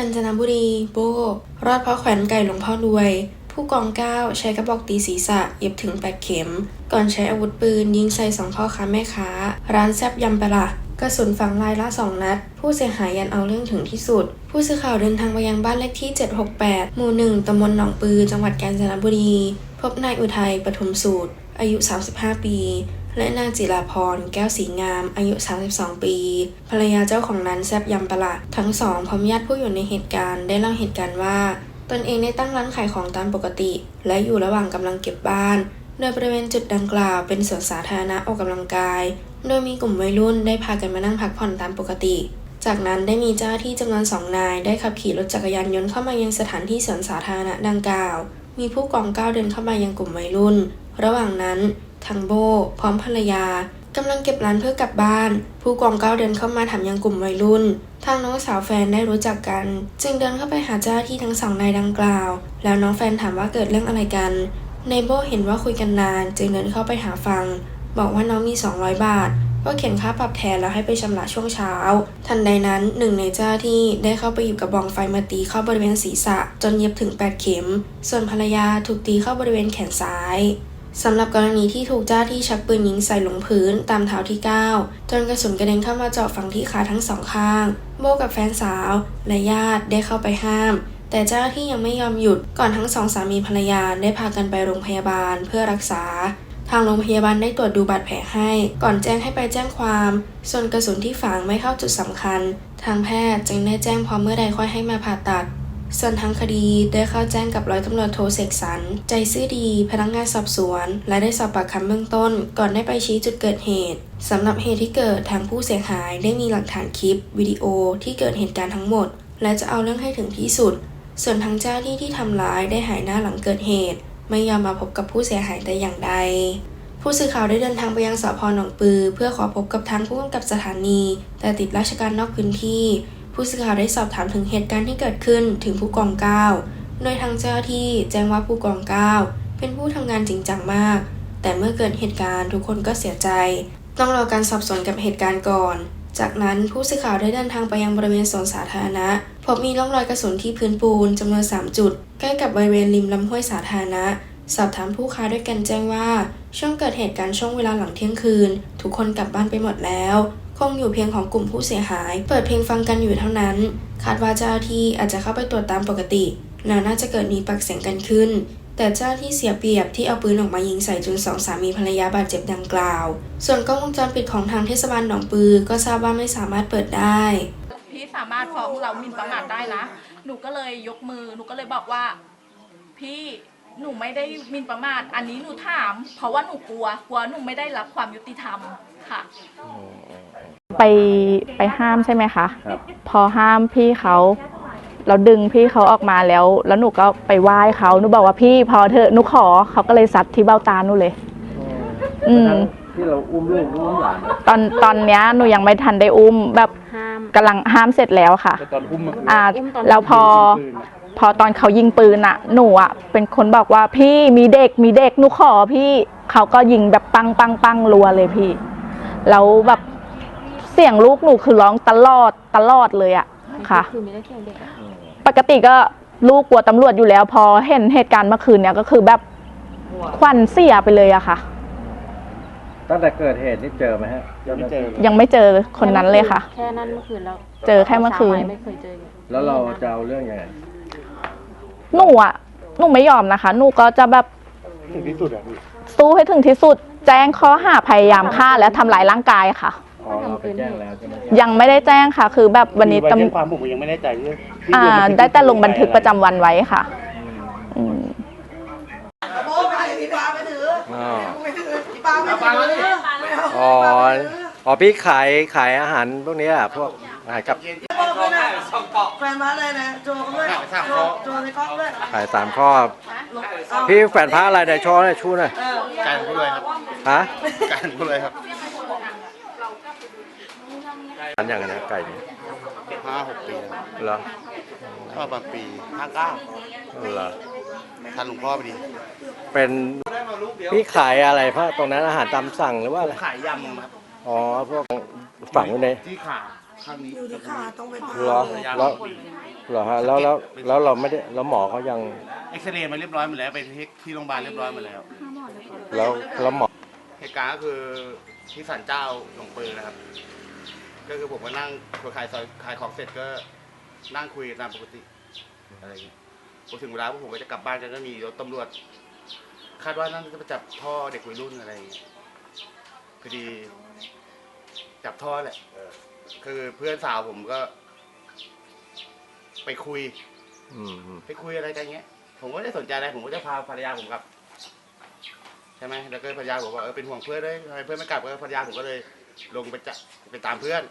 าญจนบุรี โบ รอดเพราะแขวนไก่หลวงพ่อรวย ผู้กองเก้าใช้กระบอกตีศีรษะเย็บถึง8เข็ม ก่อนใช้อาวุธปืน ยิงใส่สองพ่อค้าแม่ค้า ร้านแซบยำปละกระสุนฝังลายละสองนัด ผู้เสียหายยันเอาเรื่องถึงที่สุด ผู้สื่อข่าวเดินทางไปยังบ้านเลขที่ 768 หมู่หนึ่งตำบลหนองปือ จังหวัดกาญจนบุรี พบนายอุทัยปทุมสูตร อายุ 35 ปี และนางจิราพร แก้วสีงาม อายุ 32 ปี ภรรยาเจ้าของร้านแซบยำปะละทั้งสองพร้อมญาติผู้อยู่ในเหตุการณ์ได้เล่าเหตุการณ์ว่า ตนเองได้ตั้งร้านขายของตามปกติ และอยู่ระหว่างกำลังเก็บบ้าน โดยบริเวณจุดดังกล่าวเป็นสวนสาธารณะออกกำลังกาย โดยมีกลุ่มวัยรุ่นได้พากันมานั่งพักผ่อนตามปกติ จากนั้นได้มีเจ้าหน้าที่จำนวนสองนายได้ขับขี่รถจักรยานยนต์เข้ามายังสถานที่สวนสาธารณะดังกล่าว มีผู้กองก้าวเดินเข้ามายังกลุ่มวัยรุ่น ระหว่างนั้น ทางโบ พร้อมภรรยากำลังเก็บร้านเพื่อกลับบ้าน ผู้กองก้าวเดินเข้ามาถามยังกลุ่มวัยรุ่น ทางน้องสาวแฟนได้รู้จักกัน จึงเดินเข้าไปหาเจ้าที่ทั้งสองนายดังกล่าว แล้วน้องแฟนถามว่าเกิดเรื่องอะไรกันในโบเห็นว่าคุยกันนาน จึงเดินเข้าไปหาฟัง บอกว่าน้องมี 200 บาทก็เขียนค่าปรับแทนแล้วให้ไปชำระช่วงเช้า ทันใดนั้นหนึ่งในเจ้าหน้าที่ได้เข้าไปหยิบกระบองไฟมาตีเข้าบริเวณศีรษะ จนเย็บถึง 8 เข็ม ส่วนภรรยาถูกตีเข้าบริเวณแขนซ้าย สำหรับกรณีที่ถูกเจ้าที่ชักปืนยิงใส่ลงพื้นตามเท้าที่ 9 จนกระสุนกระเด็นเข้ามาเจาะฝังที่ขาทั้งสองข้าง โบกับแฟนสาว และญาติได้เข้าไปห้าม แต่เจ้าหน้าที่ยังไม่ยอมหยุดก่อนทั้งสองสามีภรรยาได้พากันไปโรงพยาบาลเพื่อรักษา ทางโรงพยาบาลได้ตรวจดูบาดแผลให้ ก่อนแจ้งให้ไปแจ้งความ ส่วนกระสุนที่ฝังไม่เข้าจุดสำคัญ ทางแพทย์จึงได้แจ้งพอเมื่อใดค่อยให้มาผ่าตัด ส่วนทางคดีได้เข้าแจ้งกับร้อยตำรวจโทเสกสรรใจซื่อดี พนักงานสอบสวน และได้สอบปากคำเบื้องต้น ก่อนได้ไปชี้จุดเกิดเหตุสำหรับเหตุที่เกิดทางผู้เสียหายได้มีหลักฐานคลิป วิดีโอที่เกิดเหตุการณ์ทั้งหมด และจะเอาเรื่องให้ถึงที่สุด ส่วนทางเจ้าหน้าที่ที่ทำร้ายได้หายหน้าหลังเกิดเหตุ ไม่ยอมมาพบกับผู้เสียหายแต่อย่างใดผู้สื่อข่าวได้เดินทางไปยังสพหนองปือ เพื่อขอพบกับทางผู้กำกับสถานี แต่ติดราชการนอกพื้นที่ ผู้สื่อข่าวได้สอบถามถึงเหตุการณ์ที่เกิดขึ้นถึงผู้กองเก้าโดยทางเจ้าหน้าที่แจ้งว่าผู้กองเก้าเป็นผู้ทำงานจริงจังมาก แต่เมื่อเกิดเหตุการณ์ทุกคนก็เสียใจ ต้องรอการสอบสวนกับเหตุการณ์ก่อน จากนั้นผู้สื่อข่าวได้เดินทางไปยังบริเวณสวนสาธารณะ พบมีร่องรอยกระสุนที่พื้นปูนจำนวน 3 จุด ใกล้กับบริเวณริมลำห้วยสาธารณะ สอบถามผู้ค้าด้วยกันแจ้งว่า ช่วงเกิดเหตุการณ์ช่วงเวลาหลังเที่ยงคืน ทุกคนกลับบ้านไปหมดแล้ว คงอยู่เพียงของกลุ่มผู้เสียหาย เปิดเพลงฟังกันอยู่เท่านั้น คาดว่าเจ้าที่อาจจะเข้าไปตรวจตามปกติแล้วน่าจะเกิดมีปากเสียงกันขึ้น แต่เจ้าหน้าที่เสียเปรียบที่เอาปืนออกมายิงใส่จนสองสามีภรรยาบาดเจ็บดังกล่าว ส่วนกล้องวงจรปิดของทางเทศบาลหนองปือ ก็ทราบว่าไม่สามารถเปิดได้พี่สามารถฟ้องเราหมิ่นประมาทได้นะ หนูก็เลยยกมือ หนูก็เลยบอกว่า พี่ หนูไม่ได้หมิ่นประมาทอันนี้หนูถาม เพราะว่าหนูกลัวกลัวหนูไม่ได้รับความยุติธรรมค่ะ ไปไปห้ามใช่ไหมคะ ครับ พอห้ามพี่เขาเราดึงพี่เขาออกมาแล้ว แล้วหนูก็ไปไหว้เขาหนูบอกว่าพี่พอเถอะหนูขอเขาก็เลยซัดที่เบ้าตาหนูเลย อืม ที่เราอุ้มลูกอุ้มหลานตอนตอนเนี้ยหนูยังไม่ทันได้อุ้มแบบห้าม กำลังห้ามเสร็จแล้วค่ะ แต่ตอนอุ้มมันคืออ่าอุ้มตอนแล้วพอ พอตอนเขายิงปืนอะหนูอะเป็นคนบอกว่าพี่มีเด็กมีเด็กหนูขอพี่เขาก็ยิงแบบปังปังปังรัวเลยพี่แล้วแบบเสียงลูกหนูคือร้องตลอดตลอดเลยอะค่ะ คือไม่ได้เสียงเด็กอะปกติก็ลูกกลัวตำรวจอยู่แล้ว พอเห็นเหตุการณ์เมื่อคืนเนี่ยก็คือแบบขวัญเสียไปเลยอะค่ะ ตั้งแต่เกิดเหตุนี่เจอไหมฮะยังไม่เจอยังไม่เจอคนนั้นเลยค่ะ แค่นั้นเมื่อคืนแล้วเจอแค่เมื่อคืนช้าไปไม่เคยเจอแล้วเราจะเอาเรื่องยังไง หนูอะหนูไม่ยอมนะคะ หนูก็จะแบบถึงที่สุดอะพี่สู้ให้ถึงที่สุด แจ้งข้อหาพยายามฆ่าและทำร้ายร่างกายค่ะ อ๋อเราไปแจ้งแล้วใช่ไหมยังไม่ได้แจ้งค่ะ คือแบบวันนี้คือตำใบแจ้งความผมยังไม่ได้จ่ายเรื่องที่อ่าลงบันทึกได้แต่ลงบันทึกประจำวันไว้ค่ะอืมอ๋ออ๋ออ๋อพี่ขายขายอาหารพวกเนี้ยพวกอาหารกับ แฟนมาเลยนะโจเขาด้วยโจโจในกล้องด้วยขายสามข้อ พี่แฝนพระอะไรเนี่ยโชว์หน่อยชูหน่อยการผู้เลยครับฮะการผู้เลยครับอันอย่างเนี้ยไก่เนี่ยห้าหกปีแล้วเหรอก็ประมาณปีห้าเก้าเหรอทันหลวงพ่อพอดี เป็นพี่ขายอะไรพระตรงนั้นอาหารตามสั่งหรือว่าอะไรขายยำครับอ๋อพวกฝังอยู่ในที่ขา ข้างนี้อยู่ที่ขาต้องไปผ่าเหรอแล้ว เหรอฮะแล้วแล้วแล้วเราไม่ได้แล้วหมอเขายังเอ็กซเรย์มาเรียบร้อยหมดแล้วไปที่ที่โรงพยาบาลเรียบร้อยหมดแล้ว แล้วแล้วหมอเหตุการณ์ก็คือที่ศาลเจ้าหลวงปืนนะครับ ก็คือผมก็นั่งขายซอยขายของเสร็จก็นั่งคุยกันตามปกติอะไรอย่างเงี้ยพอถึงเวลาพวกผมก็จะกลับบ้านกันก็มีรถตำรวจ คาดว่าน่าจะไปจับท่อเด็กวัยรุ่นอะไรอย่างเงี้ยพอดีจับท่อแหละ คือเพื่อนสาวผมก็ ไปคุย อืมอืมไปคุยอะไรกันเงี้ย ผมก็ไม่ได้สนใจอะไร ผมก็จะพาภรรยาผมกลับ ใช่ไหมแล้วก็ภรรยาผมบอกเออเป็นห่วงเพื่อนเลยทำไมเพื่อนไม่กลับก็ภรรยาผมก็เลย ลงไปจะไปตามเพื่อน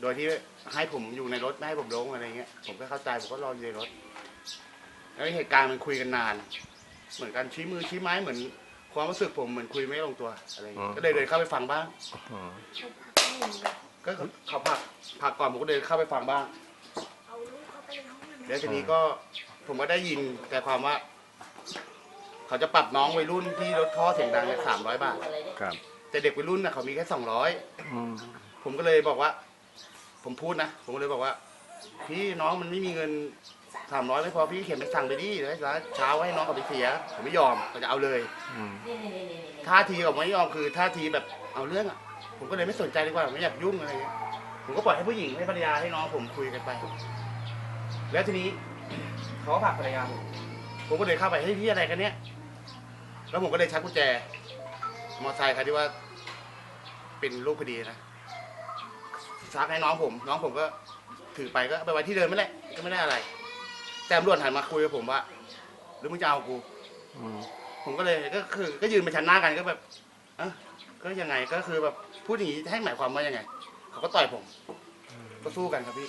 โดยที่ให้ผมอยู่ในรถไม่ให้ผมลงอะไรเงี้ย ผมก็เข้าใจผมก็รออยู่ในรถ แล้วเหตุการณ์มันคุยกันนาน เหมือนกันชี้มือชี้ไม้เหมือน ความรู้สึกผมเหมือนคุยไม่ลงตัวอะไรเงี้ยก็เลยเดินเข้าไปฟังบ้าง อืมก็เขาผลักผลักก่อนผมก็เดินเข้าไปฟังบ้างแล้วทีนี้ก็ผมก็ได้ยินแต่ความว่า เขาจะปรับน้องวัยรุ่นที่รถท่อเสียงดังเนี่ยสามร้อยบาท ครับแต่เด็กวัยรุ่นน่ะเขามีแค่สองร้อยอืมผมก็เลยบอกว่า ผมพูดนะผมก็เลยบอกว่า พี่น้องมันไม่มีเงินสามร้อยไม่พอพี่เขียนไปสั่งไปดิแล้วเช้าให้น้องเขาไปเสียผมไม่ยอมเขาจะเอาเลยอืมท่าทีของไม่ยอมคือท่าทีแบบเอาเรื่องอะ ผมก็เลยไม่สนใจดีกว่าไม่อยากยุ่งอะไรเงี้ยผมก็ปล่อยให้ผู้หญิงให้ภรรยาให้น้องผมคุยกันไป แล้วทีนี้เขาก็ผลักภรรยาผมผมก็เลยเข้าไปให้ยพี่อะไรกันเนี้ยแล้วผมก็เลยชักกุญแจ มอเตอร์ไซค์คันที่ว่า เป็นลูกพอดีนะชักให้น้องผม น้องผมก็ถือไปก็ไปไว้ที่เดิมไม่แหละก็ไม่ได้อะไร แต่ตำรวจหันมาคุยกับผมว่าหรือมึงจะเอากู อืมผมก็เลยก็คือ ก็ยืนไปชันหน้ากันก็แบบเอะ ก็ยังไงก็คือแบบพูดอย่างนี้ให้หมายความว่ายังไง เขาก็ต่อยผม ก็สู้กันครับพี่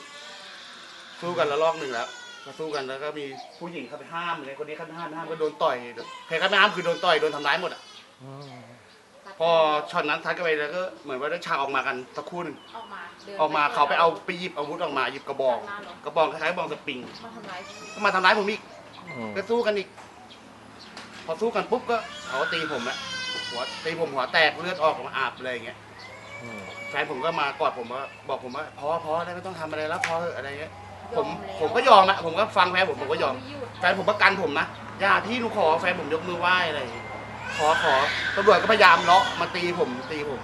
สู้กันแล้วรอบหนึ่งแล้วก็สู้กันแล้วก็มีผู้หญิงเข้าไปห้ามเลยคนนี้เข้าไปห้ามห้ามก็โดนต่อยใครเข้าไปห้ามคือโดนต่อยโดนทำร้ายหมดอะอืมพอช็อตนั้นทัดกันไปแล้วก็เหมือนว่าได้ฉากออกมากันสักครู่หนึงออกมาดินออกมาเขาไปเอาไปหยิบอาวุธออกมาหยิบกระบอกกระบอกคล้ายๆกระบอกสปริงมาทำร้ายก็มาทำร้ายผมอีกอืมก็สู้กันอีก พอสู้กันปุ๊บก็เขาก็ตีผมอะ หัวตีผมหัวแตกเลือดออกมาอาบเลยอย่างเงี้ยอืมแฟนผมก็มากอดผมว่าบอกผมว่าพอพอแล้วไม่ต้องทำอะไรแล้วพอเถอะอะไรเงี้ยผมผมก็ยอมอะผมก็ฟังแฟนผมผมก็ยอม แฟนผมประกันผมนะอย่าพี่หนูขอแฟนผมยกมือไหว้อะไรอย่างเงี้ยขอขอตำรวจก็พยายามเลาะมาตีผมตีผม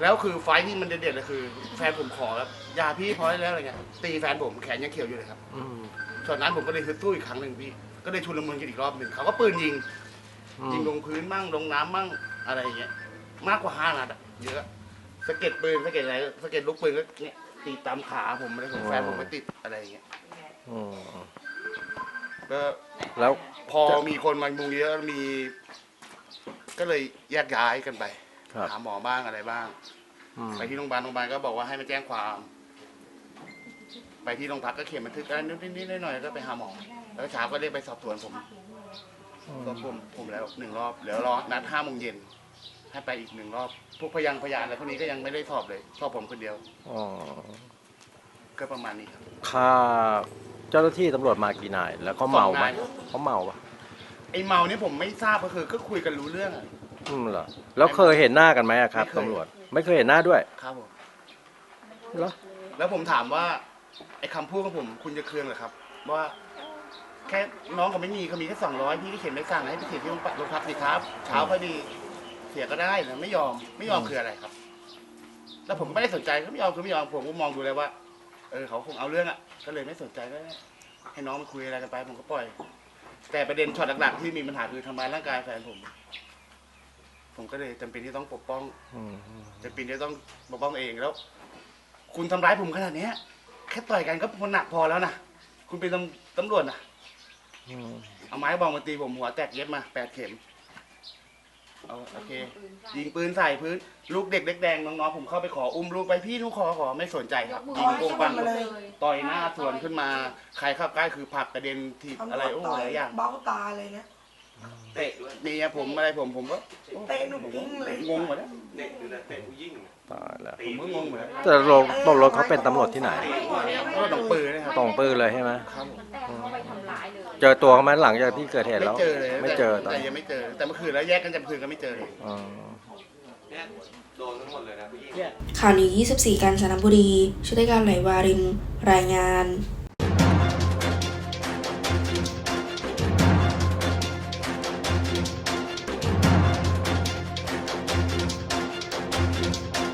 แล้วคือไฟท์ที่มันเด็ดๆเลยคือ แฟนผมขอแล้วอย่าพี่พอได้แล้วอะไรเงี้ยตีแฟนผมแขนยังเขียวอยู่เลยครับ อืมช็อตนั้นผมก็เลยฮึดสู้อีกครั้งหนึ่งพี่ ก็เลยชุลมุนกันอีกรอบหนึ่งเขาก็ปืนยิง อืยิงมลงพื้นมั่งลงน้ำมั่งอะไรอย่างเงี้ยมากกว่าห้านัดอะเยอะสะเก็ดปืนสะเก็ดอะไรสะเก็ดลูกปืนก็เนี่ยตีตามขาผมอะไรของแฟนผมไม่ติดอะไรอย่างเงี้ยอืมก็แล้วพอมีคนมามุงเยอะมี ก็เลยแยกย้ายกันไปครับ หาหมอบ้างอะไรบ้าง อืมไปที่โรงพยาบาลโรงพยาบาลก็บอกว่าให้มาแจ้งความ ไปที่โรงพักก็เขียนบันทึกอะไรนิดๆหน่อยๆก็ไปหาหมอ แล้วเช้าก็เรียกไปสอบสวนผม ก็ผมผมแล้วหนึ่งรอบเดี๋ยวรอนัดห้าโมงเย็นให้ไปอีกหนึ่งรอบ พวกพยานพยานอะไรพวกนี้ก็ยังไม่ได้สอบเลยสอบผมคนเดียว อ๋อก็ประมาณนี้ครับ ค่าเจ้าหน้าที่ตำรวจมากี่นาย แล้วเขาเมาไหมสองนายเขาเมาปะไอ้เมานี่ผมไม่ทราบก็คือก็คุยกันรู้เรื่องอะ อืมเหรอแล้วเคยเห็นหน้ากันไหมอะครับไม่เคย ตำรวจ ไม่เคยเห็นหน้าด้วยครับผมเหรอแล้วผมถามว่าไอ้คำพูดของผมคุณจะเคืองเหรอครับ ว่าแค่น้องเขาไม่มีเขามีแค่สองร้อยพี่ก็เขียนไม่สั่งให้ไปเสียที่โรงพักโรงพักสิครับเช้าค่อยดีเสียก็ได้นะไม่ยอมไม่ยอมคืออะไรครับ แล้วผมก็ไม่ได้สนใจก็ไม่ยอมคือไม่ยอมผมก็มองดูเลยว่า เออเขาคงเอาเรื่องอะ ก็เลยไม่สนใจก็ให้น้องมาคุยอะไรกันไปผมก็ปล่อย แต่ประเด็นช็อตหลักๆที่มีปัญหาคือทำร้ายร่างกายแฟนผม ผมก็เลยจำเป็นที่ต้องปกป้องอืมอืมจำเป็นที่ต้องปกป้องเองแล้ว คุณทำร้ายผมขนาดเนี้ยแค่ต่อยกันก็พอหนักพอแล้วนะคุณเป็นตำตำรวจนะอืม เอาไม้บองมาตีผมหัวแตกเย็บมาแปดเข็มเอาโอเค ยิงปืนใส่พื้น ลูกเด็กเล็กแดงน้องๆผมเข้าไปขออุ้มลูกไปพี่ลูกขอขอไม่สนใจครับยิงโปงปังมาเลยต่อยหน้าสวนขึ้นมา ใครเข้าใกล้คือผลักกระเด็นทีบตำรอะไรวจโอ้ต่อยหลายอย่างเบ้าตาเลยเนี่ย เตะนี่ผมอะไรผมผมก็เตะหนูกิ้งเลยงงหมดแล้วตายแล้วผมก็งงหมดแล้วแต่ตำรวจตำรวจเขาเป็นตำรวจที่ไหนก็ต้องปืนนะครับตรงปืนเลยใช่ไหมครับผมเจอตัวเขาไหมหลังจากที่เกิดเหตุไม่แล้ว เจอเลยไม่เจอตอนแต่ยังไม่เจอ แต่เมื่อคืนแล้วแยกกันจากเมื่อคืนก็ไม่เจอเลย อ๋อข่าวนี้ 24กาญจนบุรีชุติการไหลวาริน รายงาน